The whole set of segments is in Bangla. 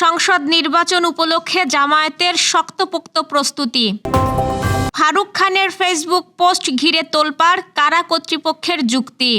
সংসদ নির্বাচন উপলক্ষে জামায়াতের শক্তপোক্ত প্রস্তুতি। ফারুক খানের ফেসবুক পোস্ট ঘিরে তোলপাড় কারা কর্তৃপক্ষের যুক্তি।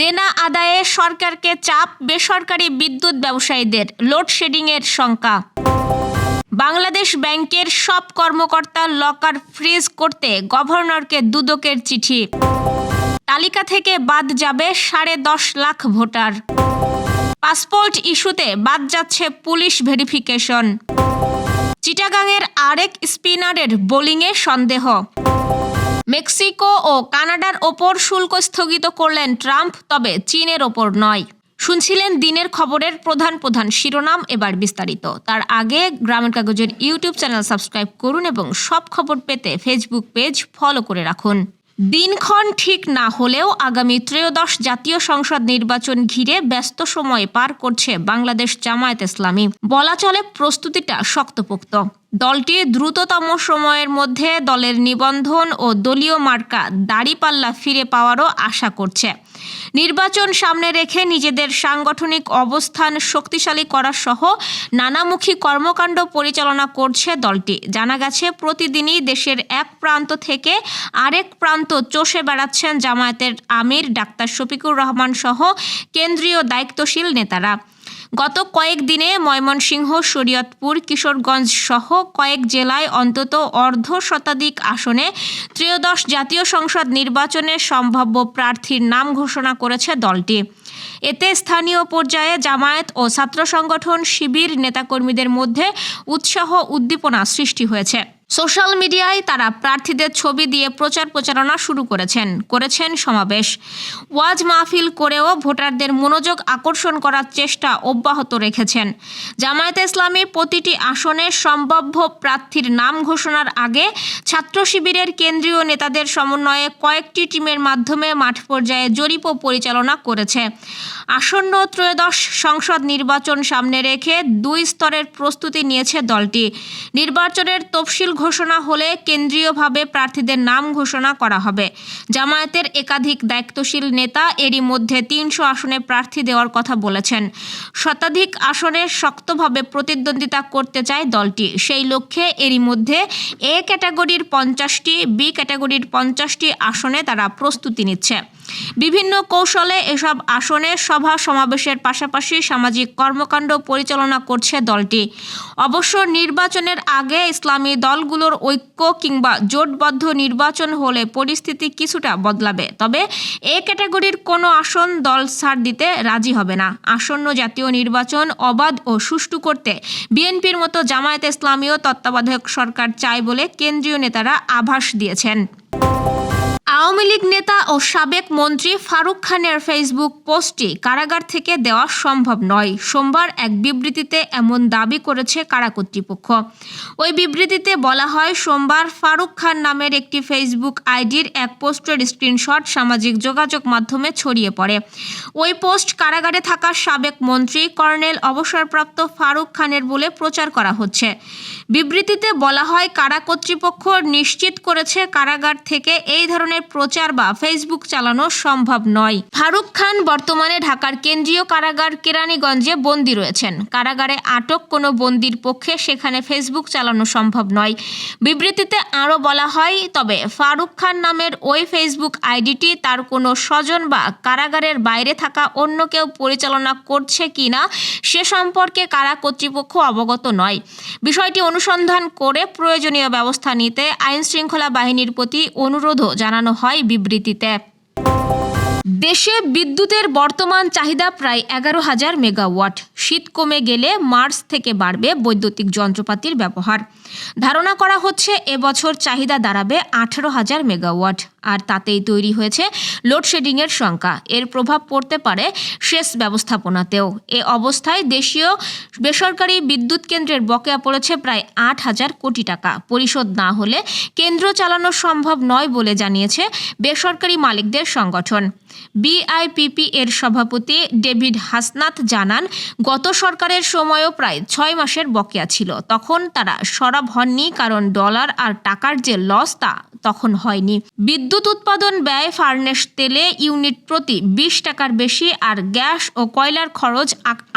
দেনা আদায়ে সরকারকে চাপ, বেসরকারি বিদ্যুৎ ব্যবসায়ীদের লোডশেডিংয়ের শঙ্কা। বাংলাদেশ ব্যাংকের সব কর্মকর্তা লকার ফ্রিজ করতে গভর্নরকে দুদকের চিঠি। তালিকা থেকে বাদ যাবে সাড়ে দশ লাখ ভোটার। পাসপোর্ট ইস্যুতে বাদ যাচ্ছে পুলিশ ভেরিফিকেশন। চিটাগাংয়ের আরেক স্পিনারের বোলিংয়ে সন্দেহ। মেক্সিকো ও কানাডার ওপর শুল্ক স্থগিত করলেন ট্রাম্প, তবে চীনের ওপর নয়। শুনছিলেন দিনের খবরের প্রধান প্রধান শিরোনাম এবার বিস্তারিত। তার আগে গ্রামের কাগজের ইউটিউব চ্যানেল সাবস্ক্রাইব করুন এবং সব খবর পেতে ফেসবুক পেজ ফলো করে রাখুন। দিনক্ষণ ঠিক না হলেও আগামী ত্রয়োদশ জাতীয় সংসদ নির্বাচন ঘিরে ব্যস্ত সময় পার করছে বাংলাদেশ জামায়াত ইসলামী। বলা চলে প্রস্তুতিটা শক্তপোক্ত। দলটি দ্রুততম সময়ের মধ্যে দলের নিবন্ধন ও দলীয় মার্কা দাড়িপাল্লা ফিরে পাওয়ারও আশা করছে। নির্বাচন সামনে রেখে নিজেদের সাংগঠনিক অবস্থান শক্তিশালী করা সহ নানামুখী কর্মকাণ্ড পরিচালনা করছে দলটি। জানা গেছে, প্রতিদিনই দেশের এক প্রান্ত থেকে আরেক প্রান্ত চষে বেড়াচ্ছেন জামায়াতের আমির ডাক্তার শফিকুর রহমান সহ কেন্দ্রীয় দায়িত্বশীল নেতারা। গত কয়েকদিনে ময়মনসিংহ, শরীয়তপুর, কিশোরগঞ্জ সহ কয়েক জেলায় অন্তত অর্ধ শতাধিক আসনে ত্রয়োদশ জাতীয় সংসদ নির্বাচনের সম্ভাব্য প্রার্থীর নাম ঘোষণা করেছে দলটি। এতে স্থানীয় পর্যায়ে জামায়াত ও ছাত্র সংগঠন, শিবির, নেতাকর্মীদের মধ্যে উৎসাহ উদ্দীপনা সৃষ্টি হয়েছে। সোশ্যাল মিডিয়ায় তারা প্রার্থীদের ছবি দিয়ে প্রচার প্রচারণা শুরু করেছেন করেছেন সমাবেশ। ওয়াজ মাহফিল করেও ভোটারদের মনোযোগ আকর্ষণ করার চেষ্টা অব্যাহত রেখেছেন। জামায়াতে ইসলামী প্রতিটি আসনে সম্ভাব্য প্রার্থীর নাম ঘোষণার আগে ছাত্র শিবিরের কেন্দ্রীয় নেতাদের সমন্বয়ে কয়েকটি টিমের মাধ্যমে মাঠ পর্যায়ে জরিপও পরিচালনা করেছে। আসন্ন ত্রয়োদশ সংসদ নির্বাচন সামনে রেখে দুই স্তরের প্রস্তুতি নিয়েছে দলটি। নির্বাচনের তফসিল ঘোষণা হলে কেন্দ্রীয়ভাবে প্রার্থীদের নাম ঘোষণা করা হবে। জামায়াতের একাধিক দায়িত্বশীল নেতা এরই মধ্যে তিনশো আসনে প্রার্থী দেওয়ার কথা বলেছেন। শতাধিক আসনে শক্তভাবে প্রতিদ্বন্দ্বিতা করতে চায় দলটি। সেই লক্ষ্যে এরই মধ্যে এ ক্যাটাগরির পঞ্চাশটি, বি ক্যাটাগরির পঞ্চাশটি আসনে তারা প্রস্তুতি নিচ্ছে। বিভিন্ন কৌশলে এসব আসনে সভা সমাবেশের পাশাপাশি সামাজিক কর্মকাণ্ড পরিচালনা করছে দলটি। অবশ্য নির্বাচনের আগে ইসলামী দলগুলোর ঐক্য কিংবা জোটবদ্ধ নির্বাচন হলে পরিস্থিতি কিছুটা বদলাবে। তবে এ ক্যাটাগরির কোনো আসন দল ছাড় দিতে রাজি হবে না। আসন্ন জাতীয় নির্বাচন অবাধ ও সুষ্ঠু করতে বিএনপির মতো জামায়াত ইসলামীয় তত্ত্বাবধায়ক সরকার চায় বলে কেন্দ্রীয় নেতারা আভাস দিয়েছেন। আওয়ামী লীগ নেতা ও সাবেক মন্ত্রী ফারুক খানের ফেসবুক পোস্টটি কারাগার থেকে দেওয়া সম্ভব নয়। সোমবার এক বিবৃতিতে এমন দাবি করেছে কারা কর্তৃপক্ষ। ওই বিবৃতিতে বলা হয়, সোমবার ফারুক খান নামের একটি ফেসবুক আইডির এক পোস্টের স্ক্রিনশট সামাজিক যোগাযোগ মাধ্যমে ছড়িয়ে পড়ে। ওই পোস্ট কারাগারে থাকা সাবেক মন্ত্রী, কর্নেল অবসরপ্রাপ্ত ফারুক খানের বলে প্রচার করা হচ্ছে। বিবৃতিতে বলা হয়, কারা কর্তৃপক্ষ নিশ্চিত করেছে কারাগার থেকে এই ধরনের প্রচার বা ফেসবুক চালানো সম্ভব নয়। ফারুক খান বর্তমানে ঢাকার কেন্দ্রীয় কারাগার কেরানীগঞ্জে বন্দী রয়েছেন। কারাগারে আটক কোনো বন্দির পক্ষে সেখানে ফেসবুক চালানো সম্ভব নয়। বিবৃতিতে আরও বলা হয়, তবে ফারুক খান নামের ওই ফেসবুক আইডিটি তার কোনো স্বজন বা কারাগারের বাইরে থাকা অন্য কেউ পরিচালনা করছে কিনা সে সম্পর্কে কারা কর্তৃপক্ষ অবগত নয়। বিষয়টি অনুসন্ধান করে প্রয়োজনীয় ব্যবস্থা নিতে আইনশৃঙ্খলা বাহিনীর প্রতি অনুরোধও জানানো হয় বিবৃতিতে। দেশে বিদ্যুতের বর্তমান চাহিদা প্রায় এগারো হাজার মেগাওয়াট। শীত কমে গেলে মার্চ থেকে বাড়বে বৈদ্যুতিক যন্ত্রপাতির ব্যবহার। ধারণা করা হচ্ছে এবছর চাহিদা দাঁড়াবে আঠারো হাজার মেগাওয়াট, আর তাতেই তৈরি হয়েছে লোডশেডিংয়ের সংখ্যা। এর প্রভাব পড়তে পারে সেচ ব্যবস্থাপনাতেও। এ অবস্থায় দেশীয় বেসরকারি বিদ্যুৎ কেন্দ্রের বকেয়া পড়েছে প্রায় আট হাজার কোটি টাকা। পরিশোধ না হলে কেন্দ্র চালানো সম্ভব নয় বলে জানিয়েছে বেসরকারি মালিকদের সংগঠন। বিআইপিপি এর সভাপতি ডেভিড হাসনাত জানান, গত সরকারের সময়ও প্রায় ছয় মাসের বকেয়া ছিল। তখন তারা সরব হননি কারণ ডলার আর টাকার যে লস তা তখন হয়নি। বিদ্যুৎ উৎপাদন ব্যয়, ফার্নেস, তেলে ইউনিট প্রতি বিশ টাকার বেশি আর গ্যাস ও কয়লার খরচ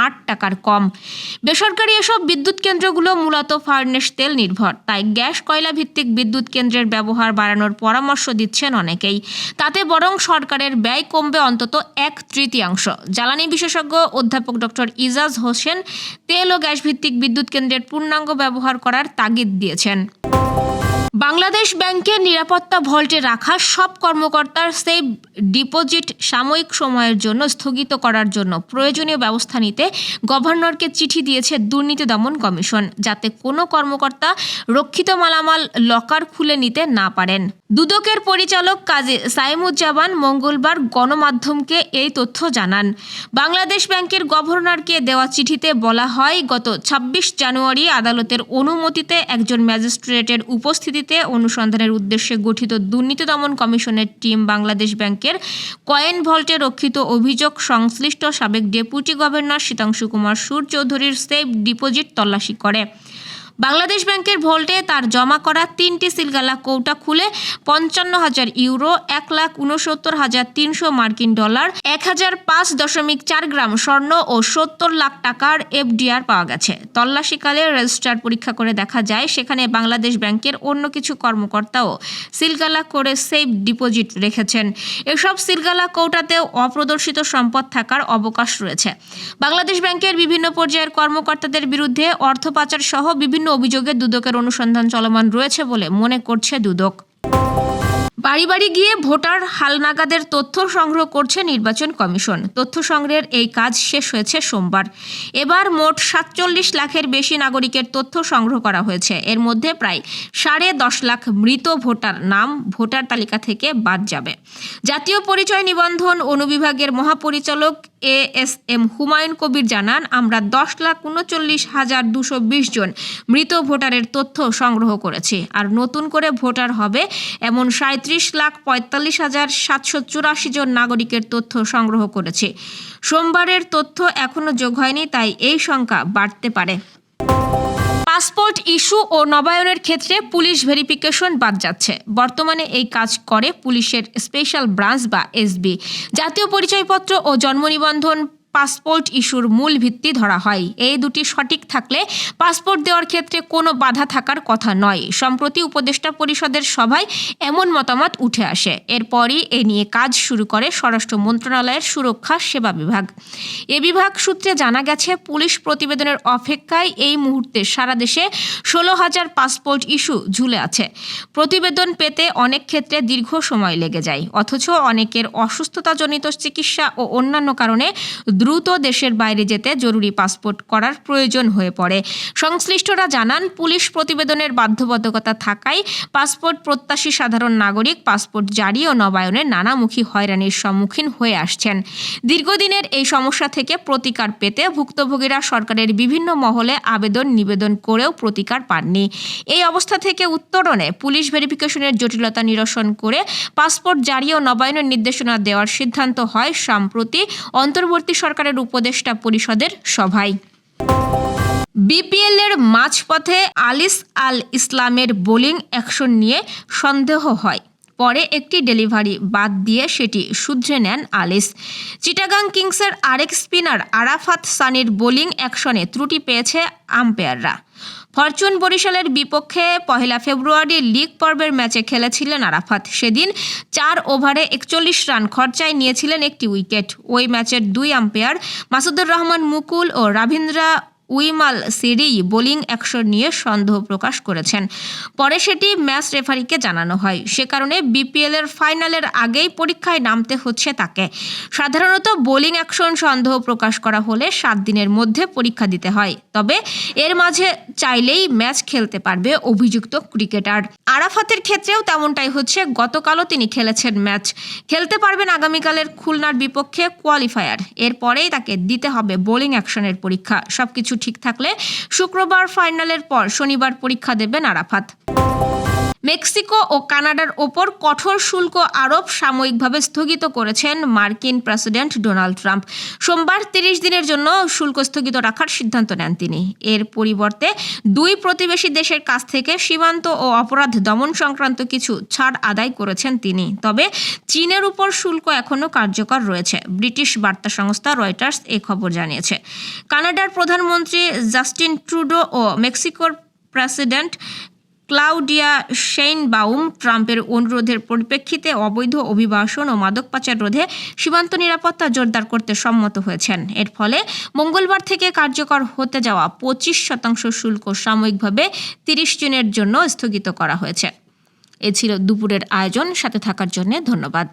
আট টাকার কম। বেসরকারি এসব বিদ্যুৎ কেন্দ্রগুলো মূলত ফার্নেস, তেল নির্ভর। তাই গ্যাস কয়লা ভিত্তিক বিদ্যুৎ কেন্দ্রের ব্যবহার বাড়ানোর পরামর্শ দিচ্ছেন অনেকেই। তাতে বরং সরকারের ব্যয় কমবে, অন্তত এক তৃতীয়াংশ। জ্বালানি বিশেষজ্ঞ অধ্যাপক ডক্টর ইজাজ হোসেন তেল ও গ্যাস ভিত্তিক বিদ্যুৎ কেন্দ্রের পূর্ণাঙ্গ ব্যবহার করার তাগিদ দিয়েছেন। বাংলাদেশ ব্যাংকের নিরাপত্তা ভল্টে রাখা সব কর্মকর্তার সেভ ডিপোজিট সাময়িক সময়ের জন্য স্থগিত করার জন্য প্রয়োজনীয় ব্যবস্থা নিতে গভর্নরকে চিঠি দিয়েছে দুর্নীতি দমন কমিশন, যাতে কোনো কর্মকর্তা রক্ষিত মালামাল লকার খুলে নিতে না পারেন। দুদকের পরিচালক কাজী সাইমুজ্জামান মঙ্গলবার গণমাধ্যমকে এই তথ্য জানান। বাংলাদেশ ব্যাংকের গভর্নরকে দেওয়া চিঠিতে বলা হয়, গত ২৬ জানুয়ারি আদালতের অনুমতিতে একজন ম্যাজিস্ট্রেটের উপস্থিতিতে অনুসন্ধানের উদ্দেশ্যে গঠিত দুর্নীতি দমন কমিশনের টিম বাংলাদেশ ব্যাংকের কয়েন ভল্টে রক্ষিত অভিযোগ সংশ্লিষ্ট সাবেক ডেপুটি গভর্নর শীতাংশু কুমার সুর চৌধুরীর সেফ ডিপোজিট তল্লাশি করে। বাংলাদেশ ব্যাংকের ভোল্টে তার জমা করা তিনটি সিলগালা কৌটা খুলে পঞ্চান্ন হাজার ইউরো, এক লাখ উনসত্তর হাজার তিনশো মার্কিন ডলার, এক হাজার পাঁচ দশমিক চার গ্রাম স্বর্ণ ও সত্তর লাখ টাকার এফডিআর পাওয়া গেছে। তল্লাশিকালে রেজিস্ট্রার পরীক্ষা করে দেখা যায়, সেখানে বাংলাদেশ ব্যাংকের অন্য কিছু কর্মকর্তাও সিলগালা করে সেফ ডিপোজিট রেখেছেন। এসব সিলগালা কৌটাতেও অপ্রদর্শিত সম্পদ থাকার অবকাশ রয়েছে। বাংলাদেশ ব্যাংকের বিভিন্ন পর্যায়ের কর্মকর্তাদের বিরুদ্ধে অর্থ পাচার সহ বিভিন্ন অভিযোগে দুদকের অনুসন্ধান চলমান রয়েছে বলে মনে করছে দুদক। বাড়ি বাড়ি গিয়ে ভোটার হালনাগাদের তথ্য সংগ্রহ করছে নির্বাচন কমিশন। তথ্য সংগ্রহের এই কাজ শেষ হয়েছে সোমবার। এবার মোট সাতচল্লিশ লাখের বেশি নাগরিকের তথ্য সংগ্রহ করা হয়েছে। এর মধ্যে প্রায় সাড়ে দশ লাখ মৃত ভোটার নাম ভোটার তালিকা থেকে বাদ যাবে। জাতীয় পরিচয় নিবন্ধন অনুবিভাগের মহাপরিচালক A S M Humayun Kabir জানান, আমরা দশ লাখ উনচল্লিশ হাজার দুশো বিশ জন মৃত ভোটারের তথ্য সংগ্রহ করেছি। আর নতুন করে ভোটার হবে এমন সাঁত্রিশ লাখ পঁয়তাল্লিশ হাজার সাতশো চুরাশি জন নাগরিকের তথ্য সংগ্রহ করেছি। সোমবারের তথ্য এখনও যোগ হয়নি, তাই এই সংখ্যা বাড়তে পারে। পাসপোর্ট ইস্যু ও নবায়নের ক্ষেত্রে পুলিশ ভেরিফিকেশন বাদ যাচ্ছে। বর্তমানে এই কাজ করে পুলিশের স্পেশাল ব্রাঞ্চ বা এসবি জাতীয় পরিচয়পত্র ও জন্ম নিবন্ধন পাসপোর্ট ইস্যুর মূল ভিত্তি ধরা হয়। এই দুটি সঠিক থাকলে পাসপোর্ট দেওয়ার ক্ষেত্রে কোনো বাধা থাকার কথা নয়। সম্প্রতি উপদেষ্টা পরিষদের সভায় এমন মতামত উঠে আসে। এরপরই এ নিয়ে কাজ শুরু করে স্বরাষ্ট্র মন্ত্রণালয়ের সুরক্ষা সেবা বিভাগ। এ বিভাগ সূত্রে জানা গেছে, পুলিশ প্রতিবেদনের অপেক্ষায় এই মুহূর্তে সারা দেশে ষোলো হাজার পাসপোর্ট ইস্যু ঝুলে আছে। প্রতিবেদন পেতে অনেক ক্ষেত্রে দীর্ঘ সময় লেগে যায়। অথচ অনেকের অসুস্থতাজনিত চিকিৎসা ও অন্যান্য কারণে দ্রুত দেশের বাইরে যেতে জরুরি পাসপোর্ট করার প্রয়োজন হয়ে পড়ে। সংশ্লিষ্টরা জানান, পুলিশ প্রতিবেদনের বাধ্যবাধকতা থাকায় পাসপোর্ট প্রত্যাশী সাধারণ নাগরিক পাসপোর্ট জারি ও নবায়নে নানামুখী হয়রানির সম্মুখীন হয়ে আসছেন। দীর্ঘদিনের এই সমস্যা থেকে প্রতিকার পেতে ভুক্তভোগীরা সরকারের বিভিন্ন মহলে আবেদন নিবেদন করেও প্রতিকার পাননি। এই অবস্থা থেকে উত্তরণে পুলিশ ভেরিফিকেশনের জটিলতা নিরসন করে পাসপোর্ট জারি ও নবায়নের নির্দেশনা দেওয়ার সিদ্ধান্ত হয় সম্প্রতি। অন্তর্বর্তী সরকারের উপদেষ্টা পরিষদের সভায়। বিপিএল এর মাঝপথে আলিস আল ইসলামের বোলিং অ্যাকশন নিয়ে সন্দেহ হয়। পরে একটি ডেলিভারি বাদ দিয়ে সেটি শুধরে নেন আলিস। চিটাগাং কিংসের আরেক স্পিনার আরাফাত সানির বোলিং অ্যাকশনে ত্রুটি পেয়েছে আম্পায়াররা। ফরচুন বরিশালের বিপক্ষে পহেলা ফেব্রুয়ারি লিগ পর্বের ম্যাচে খেলেছিলেন আরাফাত। সেদিন চার ওভারে একচল্লিশ রান খরচায় নিয়েছিলেন একটি উইকেট। ওই ম্যাচের দুই আম্পায়ার মাসুদুর রহমান মুকুল ও Ravindra Wimalasiri bowling action নিয়ে সন্দেহ প্রকাশ করেছেন। পরে সেটি ম্যাচ রেফারিকে জানানো হয়। সে কারণে বিপিএলের ফাইনালের আগেই পরীক্ষায় নামতে হচ্ছে তাকে। সাধারণত বোলিং অ্যাকশন সন্দেহ প্রকাশ করা হলে সাত দিনের মধ্যে পরীক্ষা দিতে হয়। তবে এর মাঝে চাইলেই ম্যাচ খেলতে পারবে অভিযুক্ত ক্রিকেটার। আরাফাতের ক্ষেত্রেও তেমনটাই হচ্ছে। গতকালও তিনি খেলেছেন ম্যাচ। খেলতে পারবেন আগামীকালের খুলনার বিপক্ষে কোয়ালিফায়ার এরপরেই তাকে দিতে হবে বোলিং অ্যাকশনের পরীক্ষা। সবকিছু ঠিক থাকলে শুক্রবার ফাইনালের পর শনিবার পরীক্ষা দেবেন আরাফাত। মেক্সিকো ও কানাডার ওপর কঠোর শুল্ক আরোপ সাময়িকভাবে স্থগিত করেছেন মার্কিন প্রেসিডেন্ট ডোনাল্ড ট্রাম্প। সোমবার তিরিশ দিনের জন্য শুল্ক স্থগিত রাখার সিদ্ধান্ত নেন তিনি। এর পরিবর্তে দুই প্রতিবেশী দেশের কাছ থেকে সীমান্ত ও অপরাধ দমন সংক্রান্ত কিছু ছাড় আদায় করেছেন তিনি। তবে চীনের উপর শুল্ক এখনও কার্যকর রয়েছে, ব্রিটিশ বার্তা সংস্থা রয়টার্স এ খবর জানিয়েছে। কানাডার প্রধানমন্ত্রী জাস্টিন ট্রুডো ও মেক্সিকোর প্রেসিডেন্ট ক্লাউডিয়া শেইনবাউম ট্রাম্পের অনুরোধের পরিপ্রেক্ষিতে অবৈধ অভিবাসন ও মাদক পাচার রোধে সীমান্ত নিরাপত্তা জোরদার করতে সম্মত হয়েছেন। এর ফলে মঙ্গলবার থেকে কার্যকর হতে যাওয়া পঁচিশ শতাংশ শুল্ক সাময়িকভাবে তিরিশ জনের জন্য স্থগিত করা হয়েছে। এ ছিল দুপুরের আয়োজন। সাথে থাকার জন্য ধন্যবাদ।